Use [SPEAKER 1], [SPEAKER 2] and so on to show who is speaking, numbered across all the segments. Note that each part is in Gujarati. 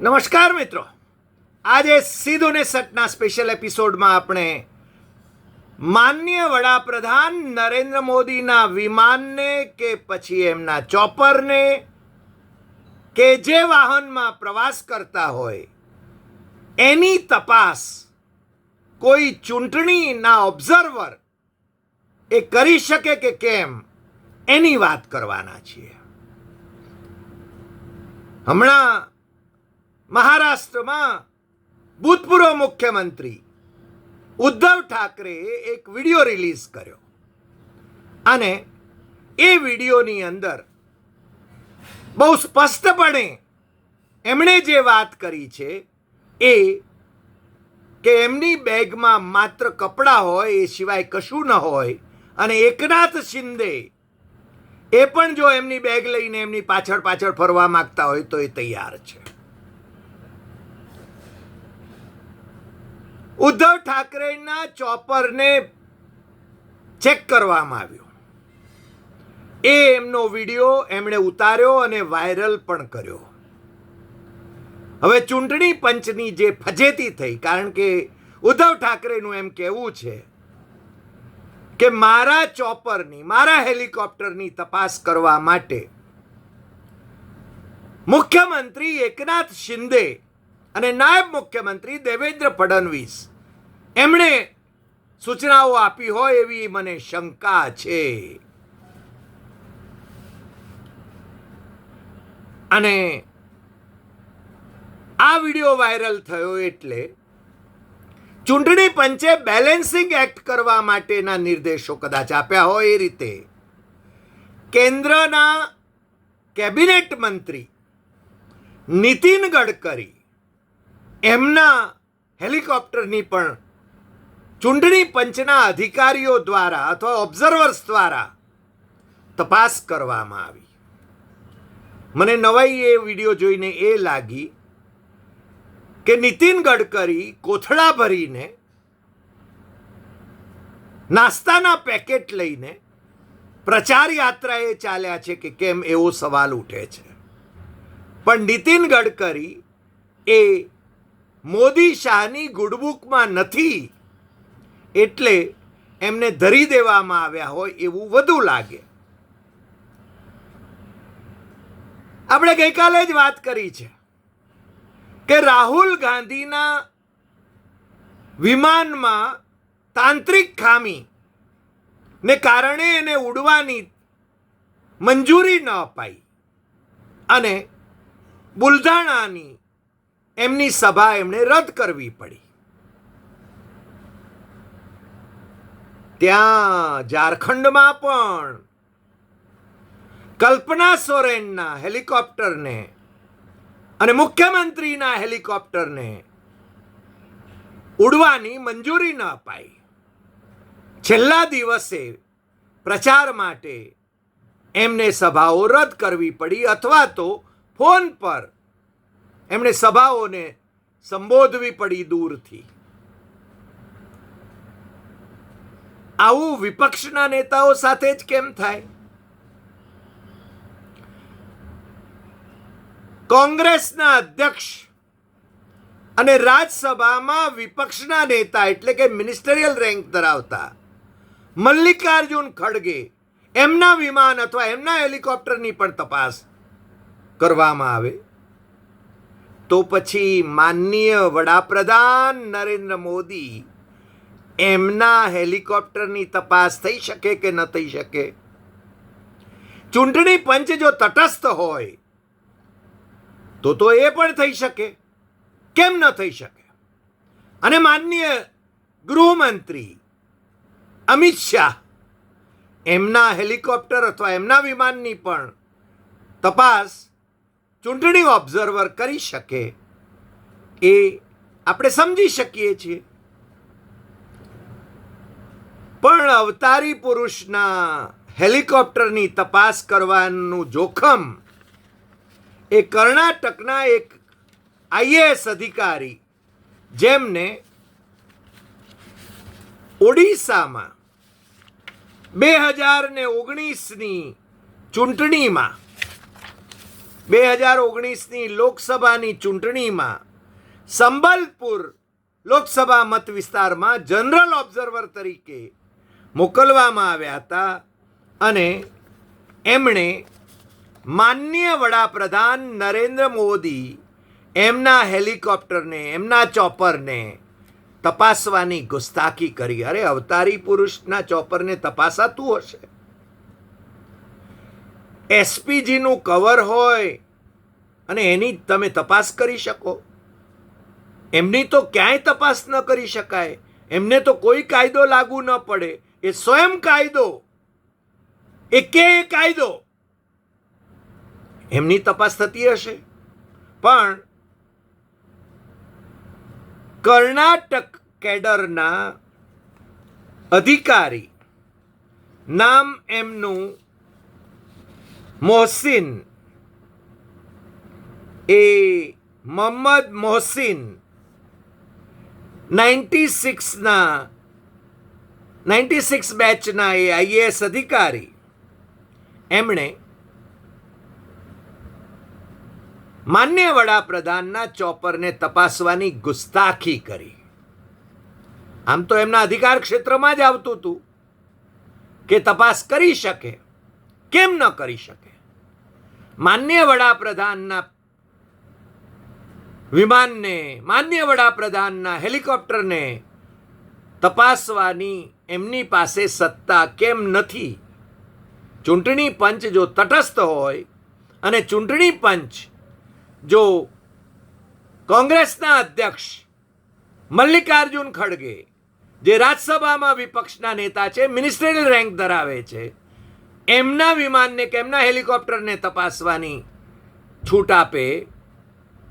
[SPEAKER 1] નમસ્કાર મિત્રો. આજે સીધો ને સટના સ્પેશિયલ એપિસોડમાં આપણે માન્ય વડાપ્રધાન નરેન્દ્ર મોદીના વિમાનને કે પછી એમના ચોપરને કે જે વાહનમાં પ્રવાસ કરતા હોય, એની તપાસ કોઈ ચૂંટણીના ઓબ્ઝર્વર એ કરી શકે કે કેમ, એની વાત કરવાના છીએ. હમણાં મહારાષ્ટ્રમાં ભૂતપૂર્વ મુખ્યમંત્રી ઉદ્ધવ ઠાકરેએ એક વીડિયો રિલીઝ કર્યો. અને એ વિડીયોની અંદર બહુ સ્પષ્ટપણે એમણે જે વાત કરી છે એ કે એમની બેગમાં માત્ર કપડાં હોય, એ સિવાય કશું ન હોય, અને એકનાથ શિંદે એ પણ જો એમની બેગ લઈને એમની પાછળ પાછળ ફરવા માંગતા હોય તો એ તૈયાર છે. ઉદ્ધવ ઠાકરેના ચોપરને ચેક કરવામાં આવ્યો. એ એમનો વીડિયો એમણે ઉતાર્યો અને વાયરલ પણ કર્યો. હવે ચૂંટણી પંચની જે ફજેતી થઈ, કારણ કે ઉદ્ધવ ઠાકરેનું એમ કહેવું છે કે મારા ચોપરની, મારા હેલિકોપ્ટરની તપાસ કરવા માટે મુખ્યમંત્રી એકનાથ શિંદે અને નાયબ મુખ્યમંત્રી દેવેન્દ્ર ફડણવીસ. એમણે સૂચનાઓ આપી હોય એવી મને શંકા છે. અને આ વીડિયો વાયરલ થયો એટલે ચૂંટણી પંચે બેલેન્સિંગ એક્ટ કરવા માટેના નિર્દેશો કદાચ આપ્યા હોય એ રીતે. કેન્દ્રના કેબિનેટ મંત્રી નીતિન ગડકરી એમના હેલિકોપ્ટરની પણ ચૂંટણી પંચના અધિકારીઓ દ્વારા અથવા ઓબ્ઝર્વર્સ દ્વારા તપાસ કરવામાં આવી. મને નવાઈ એ વીડિયો જોઈને એ લાગી કે નીતિન ગડકરી કોથળા ભરીને નાસ્તાના પેકેટ લઈને પ્રચાર યાત્રાએ ચાલ્યા છે કે કેમ એવો સવાલ ઉઠે છે. પણ નીતિન ગડકરી એ મોદી શાહની ગુડબુકમાં નથી એટલે એમને ધરી દેવામાં આવ્યા હોય એવું વધુ લાગે. આપણે ગઈકાલે જ વાત કરી છે કે રાહુલ ગાંધીના વિમાનમાં તાંત્રિક ખામી ને કારણે એને ઉડવાની મંજૂરી ન અપાઈ અને બુલધાણાની એમની સભા એમણે રદ કરવી પડી. ત્યાં ઝારખંડમાં પણ કલ્પના સોરેનના હેલિકોપ્ટરને અને મુખ્યમંત્રીના હેલિકોપ્ટરને ઉડવાની મંજૂરી ન અપાઈ. છેલ્લા દિવસે પ્રચાર માટે એમને સભાઓ રદ કરવી પડી અથવા તો ફોન પર એમણે સભાઓને સંબોધવી પડી દૂરથી. આવું વિપક્ષના નેતાઓ સાથે જ કેમ થાય? કોંગ્રેસના અધ્યક્ષ અને રાજ્યસભામાં વિપક્ષના નેતા એટલે કે મિનિસ્ટરિયલ રેન્ક ધરાવતા મલ્લિકાર્જુન ખડગે એમના વિમાન અથવા એમના હેલિકોપ્ટરની પણ તપાસ કરવામાં આવે? તો પછી માનનીય વડાપ્રધાન નરેન્દ્ર મોદી એમના હેલિકોપ્ટરની તપાસ થઈ શકે કે ન થઈ શકે? ચૂંટણી પંચ જો તટસ્થ હોય, તો તો એ પણ થઈ શકે. કેમ ન થઈ શકે? અને માનનીય ગૃહમંત્રી અમિત શાહ એમના હેલિકોપ્ટર અથવા એમના વિમાનની પણ તપાસ ચૂંટણી ઓબ્ઝર્વર કરી શકે એ આપણે સમજી શકીએ છીએ. પણ અવતારી પુરુષના હેલિકોપ્ટરની તપાસ કરવાનું જોખમ એ કર્ણાટકના એક આઈએએસ અધિકારી જેમને ઓડિશામાં બે હજાર ને ઓગણીસની ચૂંટણીમાં બે હજાર ઓગણીસની લોકસભાની ચૂંટણીમાં સંબલપુર લોકસભા મત વિસ્તારમાં જનરલ ઓબ્ઝર્વર તરીકે મોકલવામાં આવ્યા હતા અને એમણે માનનીય વડાપ્રધાન નરેન્દ્ર મોદી એમના હેલિકોપ્ટરને, એમના ચોપરને તપાસવાની ગુસ્તાખી કરી. અરે, અવતારી પુરુષના ચોપરને તપાસાતું હશે? એસપીજીનું કવર હોય અને એની તમે તપાસ કરી શકો. એમની તો ક્યાંય તપાસ ન કરી શકાય. એમને તો કોઈ કાયદો લાગુ ન પડે. એ સ્વયં કાયદો. એ કે કાયદો? એમની તપાસ થતી હશે. પણ કર્ણાટક કેડરના અધિકારી નામ એમનું મોહસિન એ મોહમ્મદ મોહસિન નાઇન્ટી સિક્સના નાઇન્ટી સિક્સ બેચના એ આઈએએસ અધિકારી એમણે માન્ય વડાપ્રધાનના ચોપરને તપાસવાની ગુસ્તાખી કરી. આમ તો એમના અધિકાર ક્ષેત્રમાં જ આવતું હતું કે તપાસ કરી શકે. કેમ ન કરી શકે? માન્ય વડાપ્રધાનના વિમાનને, માન્ય વડાપ્રધાનના હેલિકોપ્ટરને તપાસવાની એમની પાસે સત્તા કેમ નથી? ચૂંટણી પંચ જો તટસ્થ હોય અને ચૂંટણી પંચ જો કોંગ્રેસના અધ્યક્ષ મલ્લિકાર્જુન ખડગે, જે રાજ્યસભામાં વિપક્ષના નેતા છે મિનિસ્ટ્રીયલ રેન્ક ધરાવે છે એમના વિમાનને કે એમના હેલિકોપ્ટરને તપાસવાની છૂટ આપે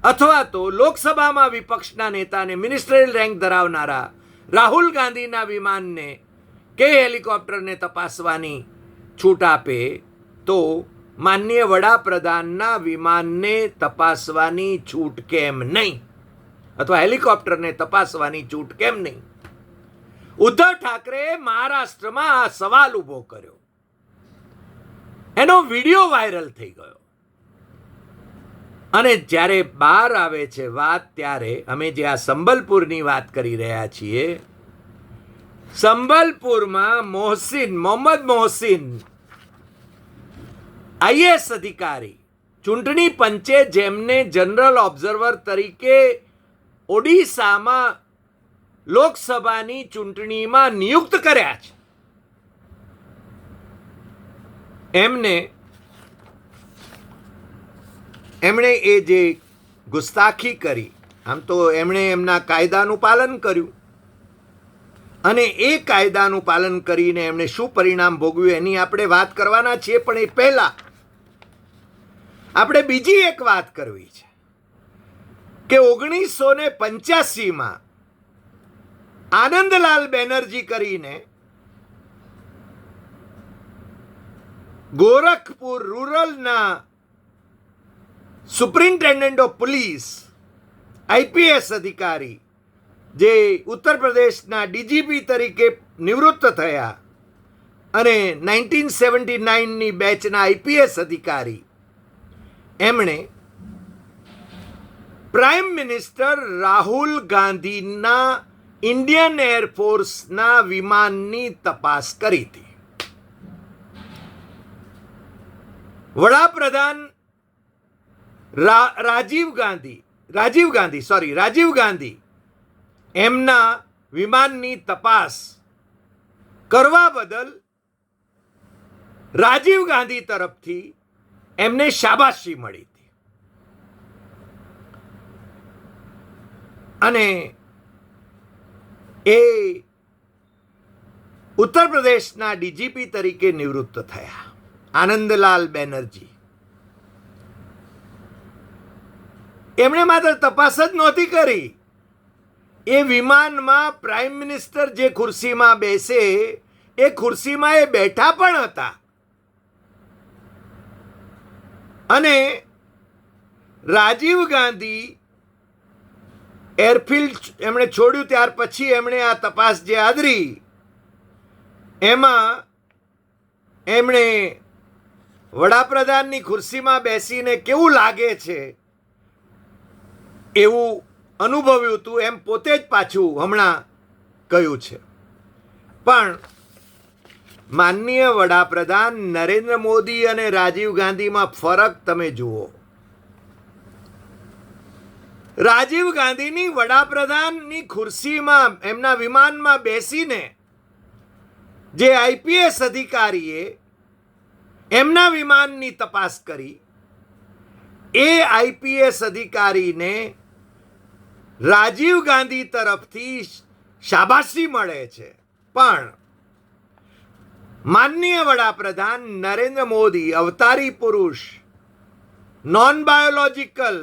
[SPEAKER 1] અથવા તો લોકસભામાં વિપક્ષના નેતાને મિનિસ્ટ્રીયલ રેન્ક ધરાવનારા રાહુલ ગાંધીના વિમાનને કે હેલિકોપ્ટરને તપાસવાની છૂટ આપે, તો માનનીય વડાપ્રધાનના વિમાનને તપાસવાની છૂટ કેમ નહીં? અથવા હેલિકોપ્ટરને તપાસવાની છૂટ કેમ નહીં? ઉદ્ધવ ઠાકરે મહારાષ્ટ્રમાં આ સવાલ ઊભો કર્યો. એનો વીડિયો વાયરલ થઈ ગયો. અને જ્યારે બહાર આવે છે વાત, ત્યારે અમે જે આ સંબલપુરની વાત કરી રહ્યા છીએ, સંબલપુરમાં મોહસિન, મોહમ્મદ મોહસિન આઈએસ અધિકારી, ચૂંટણી પંચે જેમને જનરલ ઓબ્ઝર્વર તરીકે ઓડિશામાં લોકસભાની ચૂંટણીમાં નિયુક્ત કર્યા છે. એમને, એમણે એ જે ગુસ્તાખી કરી, આમ તો એમણે એમના કાયદાનું પાલન કર્યું. અને એ કાયદાનું પાલન કરીને એમણે શું પરિણામ ભોગવ્યું એની આપણે વાત કરવાના છીએ, પણ એ પહેલાં આપણે બીજી એક વાત કરવી છે કે ઓગણીસો ને પંચ્યાસીમાં આનંદલાલ બેનર્જી કરીને ગોરખપુર રૂરલના સુપ્રિન્ટેન્ડન્ટ ઓફ પોલીસ, આઈપીએસ અધિકારી, જે ઉત્તર પ્રદેશના ડીજીપી તરીકે નિવૃત્ત થયા અને નાઇન્ટીન સેવન્ટી નાઇનની બેચના આઈપીએસ અધિકારી. એમણે પ્રાઇમ મિનિસ્ટર રાહુલ ગાંધીના ઇન્ડિયન એરફોર્સના વિમાનની તપાસ કરી હતી. વડાપ્રધાન રાજીવ ગાંધી રાજીવ ગાંધી સોરી રાજીવ ગાંધી એમના વિમાનની તપાસ કરવા બદલ રાજીવ ગાંધી તરફથી એમને શાબાશી મળી હતી. અને એ ઉત્તર પ્રદેશના ડીજીપી તરીકે નિવૃત્ત થયા. આનંદલાલ બેનર્જી. એમણે માત્ર તપાસ જ નહોતી કરી. એ વિમાનમાં પ્રાઇમ મિનિસ્ટર જે ખુરશીમાં બેસે, એ ખુરશીમાં એ બેઠા પણ હતા. અને રાજીવ ગાંધી એરફિલ્ડ એમણે છોડ્યું ત્યાર પછી એમણે આ તપાસ જે આદરી, એમાં એમણે વડાપ્રધાનની ખુરશીમાં બેસીને કેવું લાગે છે? એવું અનુભવ્યું હતું એમ પોતે જ પાછું હમણાં કહ્યું છે. પણ માનનીય વડાપ્રધાન નરેન્દ્ર મોદી અને રાજીવ ગાંધીમાં ફરક તમે જુઓ. રાજીવ ગાંધીની વડાપ્રધાનની ખુરશીમાં એમના વિમાનમાં બેસીને જે આઈપીએસ અધિકારીએ એમના વિમાનની તપાસ કરી એ આઈપીએસ અધિકારીને રાજીવ ગાંધી તરફથી શાબાશી મળે છે. પણ માનનીય વડાપ્રધાન નરેન્દ્ર મોદી, અવતારી પુરુષ નોન બાયોલોજિકલ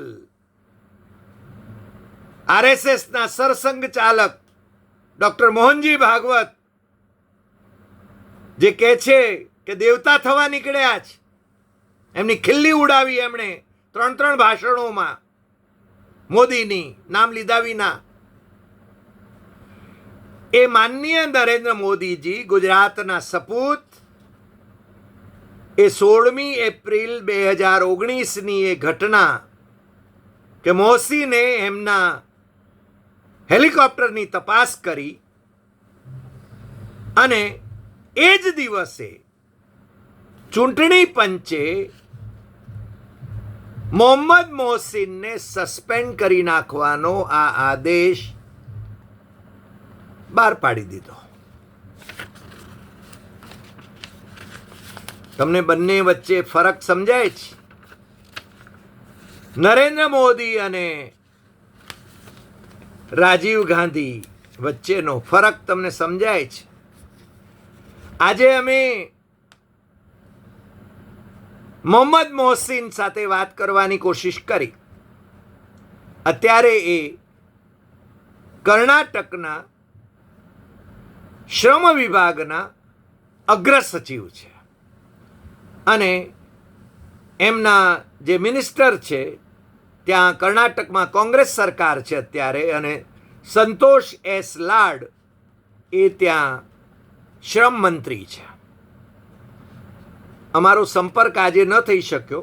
[SPEAKER 1] આરએસએસના સરસંઘ ચાલક, ડોક્ટર મોહનજી ભાગવત, જે કહે છે કે દેવતા થવા નીકળ્યા છે એમની ખિલ્લી ઉડાવી એમણે ત્રણ ત્રણ ભાષણોમાં મોદીની નામ લીધા વિના. એ માનનીય નરેન્દ્ર મોદીજી ગુજરાતના સપૂત, એ સોળમી એપ્રિલ બે હજાર ઓગણીસની એ ઘટના કે મોસીને એમના હેલિકોપ્ટરની તપાસ કરી અને એ જ દિવસે ચૂંટણી પંચે મોહમ્મદ મોહસિનને સસ્પેન્ડ કરી નાખવાનો આ આદેશ બહાર પાડી દીધો. તમને બંને વચ્ચે ફરક સમજાય છે? નરેન્દ્ર મોદી અને રાજીવ ગાંધી વચ્ચેનો ફરક તમને સમજાય છે? આજે અમે મોહમ્મદ મોહસિન સાથે વાત કરવાની કોશિશ કરી. અત્યારે એ કર્ણાટકના શ્રમ વિભાગના અગ્ર સચિવ છે. અને એમના જે મિનિસ્ટર છે, ત્યાં કર્ણાટકમાં કોંગ્રેસ સરકાર છે અત્યારે, અને સંતોષ એસ લાડ એ ત્યાં શ્રમ મંત્રી છે. અમારો સંપર્ક આજે ન થઈ શક્યો,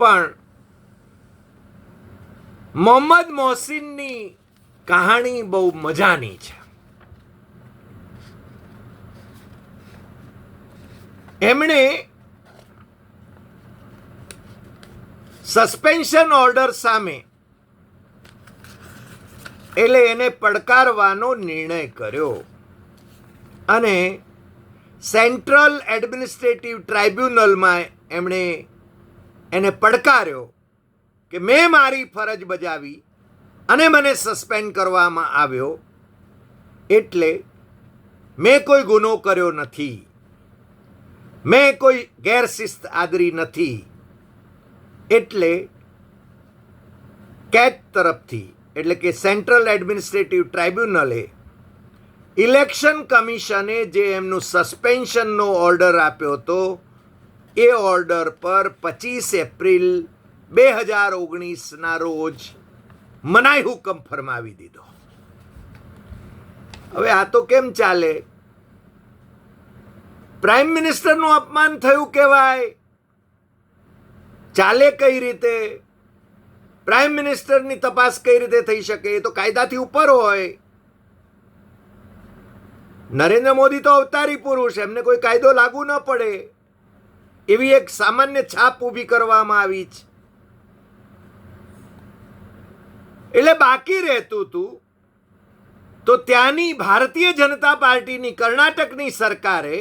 [SPEAKER 1] પણ મોહમ્મદ મોહસિનની કહાણી બહુ મજાની છે. એમણે સસ્પેન્શન ઓર્ડર સામે એટલે એને પડકારવાનો નિર્ણય કર્યો અને સેન્ટ્રલ એડમિનિસ્ટ્રેટિવ ટ્રાઇબ્યુનલમાં એમણે એને પડકાર્યો કે મેં મારી ફરજ બજાવી અને મને સસ્પેન્ડ કરવામાં આવ્યો એટલે મેં કોઈ ગુનો કર્યો નથી. મેં કોઈ ગેરશિસ્ત આદરી નથી. એટલે કેદ તરફથી, એટલે કે સેન્ટ્રલ એડમિનિસ્ટ્રેટિવ ટ્રાઇબ્યુનલે ઇલેક્શન કમિશને જે એમનું સસ્પેન્શનનો ઓર્ડર આપ્યો હતો, એ ઓર્ડર પર પચીસ એપ્રિલ બે હજાર ઓગણીસના રોજ મનાઈ હુકમ ફરમાવી દીધો. હવે આ તો કેમ ચાલે? પ્રાઇમ મિનિસ્ટરનું અપમાન થયું કહેવાય. ચાલે કઈ રીતે? પ્રાઇમ મિનિસ્ટરની તપાસ કઈ રીતે થઈ શકે? એ તો કાયદાથી ઉપર હોય. નરેન્દ્ર મોદી તો અવતારી પુરુષ, એમને કોઈ કાયદો લાગુ ન પડે. એવી એક સામાન્ય છાપ ઊભી કરવામાં આવી છે. એટલે બાકી રહેતું હતું તો ત્યાંની ભારતીય જનતા પાર્ટીની, કર્ણાટકની સરકારે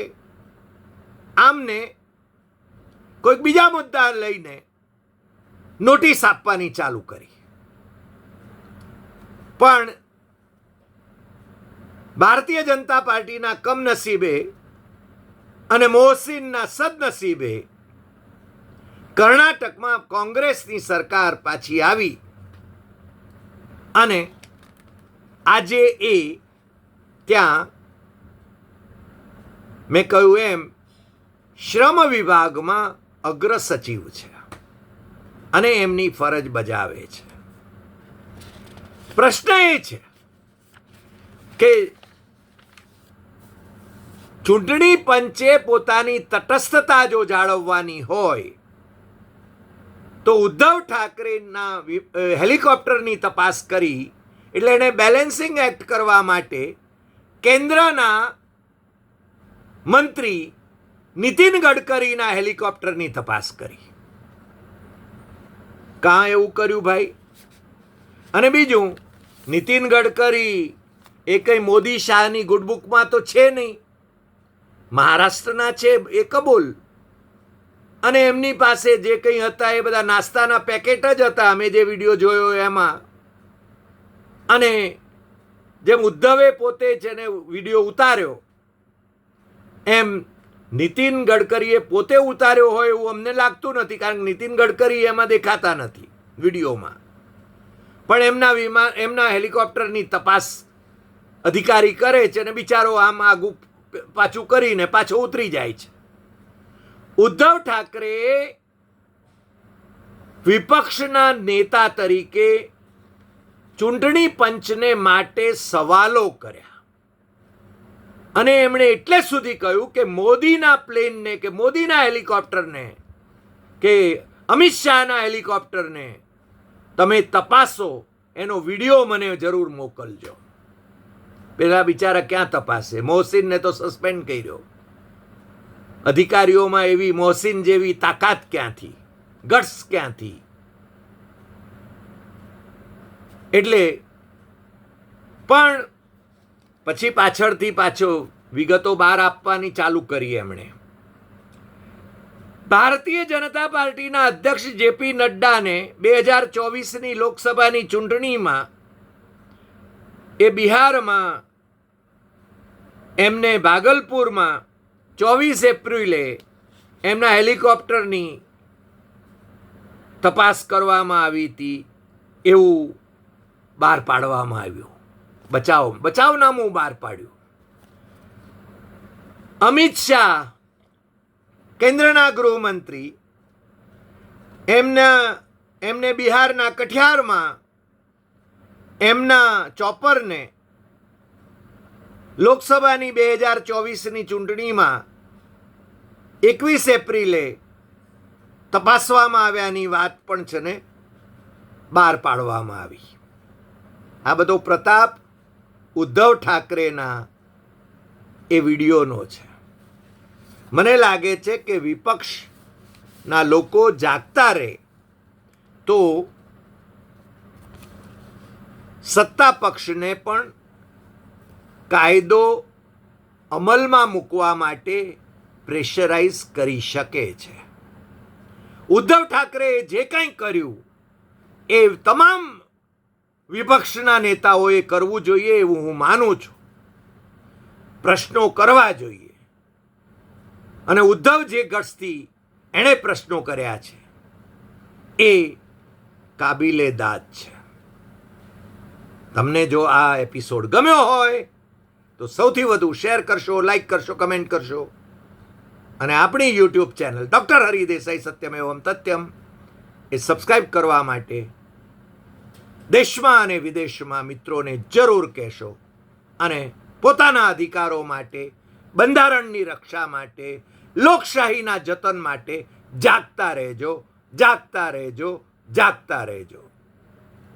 [SPEAKER 1] આમને કોઈક બીજા મુદ્દા લઈને નોટિસ આપવાની ચાલુ કરી. પણ ભારતીય જનતા પાર્ટીના કમનસીબે અને મોહસિનના સદનસીબે કર્ણાટકમાં કોંગ્રેસની સરકાર પાછી આવી અને આજે એ ત્યાં મેં કહ્યું એમ, શ્રમ વિભાગમાં અગ્ર સચિવ છે અને એમની ફરજ બજાવે છે. પ્રશ્ન એ છે કે ચૂંટણી પંચે પોતાની તટસ્થતા જો જાળવવાની હોય, તો ઉદ્ધવ ઠાકરેના હેલિકોપ્ટરની તપાસ કરી, એટલે એણે બેલેન્સિંગ એક્ટ કરવા માટે કેન્દ્રના મંત્રી નીતિન ગડકરીના હેલિકોપ્ટરની તપાસ કરી. કાં એવું કર્યું ભાઈ? અને બીજું, નીતિન ગડકરી એ કંઈ મોદી શાહની ગુડબુકમાં તો છે નહીં. મહારાષ્ટ્રના છે એ કબૂલ. અને એમની પાસે જે કંઈ હતા એ બધા નાસ્તાના પેકેટ જ હતા. અમે જે વીડિયો જોયો એમાં. અને જેમ ઉદ્ધવે પોતે જેને વીડિયો ઉતાર્યો, એમ નીતિન ગડકરીએ પોતે ઉતાર્યો હોય એવું અમને લાગતું નથી, કારણ કે નીતિન ગડકરી એમાં દેખાતા નથી વિડીયોમાં. પણ એમના વિમાન એમના હેલિકોપ્ટરની તપાસ અધિકારી કરે છે અને બિચારો આમ આગું પાછું કરીને પાછો ઉતરી જાય છે. ઉદ્ધવ ઠાકરે વિપક્ષના નેતા તરીકે ચૂંટણી પંચને માટે સવાલો કર્યા. અને એમણે એટલે સુધી કહ્યું કે મોદીના પ્લેનને કે મોદીના હેલિકોપ્ટરને કે અમિત શાહના હેલિકોપ્ટરને તમે તપાસો, એનો વીડિયો મને જરૂર મોકલજો. પેલા બિચારા ક્યાં તપાસે? મોહસિનને તો સસ્પેન્ડ કર્યો. અધિકારીઓમાં એવી મોહસિન જેવી તાકાત ક્યાંથી? ગટ્સ ક્યાંથી? એટલે પણ પછી પાછળથી પાછો વિગતો બહાર આપવાની ચાલુ કરી એમણે. ભારતીય જનતા પાર્ટીના અધ્યક્ષ જેપી નડ્ડાને બે હજાર ચોવીસની લોકસભાની ચૂંટણીમાં એ બિહારમાં એમને ભાગલપુરમાં ચોવીસ એપ્રિલે એમના હેલિકોપ્ટરની તપાસ કરવામાં આવી હતી એવું બહાર પાડવામાં આવ્યું. બચાવ, બચાવનામું બહાર પાડ્યું. અમિત શાહ, કેન્દ્રના ગૃહમંત્રી, એમના, એમને બિહારના કઠિયારમાં એમના ચોપરને લોકસભાની બે હજાર ચોવીસની ચૂંટણીમાં એકવીસ એપ્રિલે તપાસવામાં આવ્યાની વાત પણ છે ને, બહાર પાડવામાં આવી. આ બધો પ્રતાપ ઉદ્ધવ ઠાકરેના એ વિડીયોનો છે. મને લાગે છે કે વિપક્ષના લોકો જાગતા રહે તો સત્તા પક્ષને પણ કાયદો અમલમાં મૂકવા માટે પ્રેશરાઇઝ કરી શકે છે. ઉદ્ધવ ઠાકરેએ જે કંઈ કર્યું, એ તમામ વિપક્ષના નેતાઓએ કરવું જોઈએ એવું હું માનું છું. પ્રશ્નો કરવા જોઈએ. અને ઉદ્ધવ જે ગસ્તી એણે પ્રશ્નો કર્યા છે, એ કાબિલે દાદ છે. તમને જો આ એપિસોડ ગમ્યો હોય તો સૌથી વધુ શેર કરશો લાઈક કરશો કમેન્ટ કરશો. અને આપણી યુટ્યુબ ચેનલ ડૉક્ટર હરિદેસાઈ સત્યમ એવમ તત્યમ એ સબસ્ક્રાઈબ કરવા માટે દેશમાં અને વિદેશમાં મિત્રોને જરૂર કહેશો અને પોતાના અધિકારો માટે, બંધારણની રક્ષા માટે, લોકશાહીના જતન માટે જાગતા રહેજો જાગતા રહેજો જાગતા રહેજો.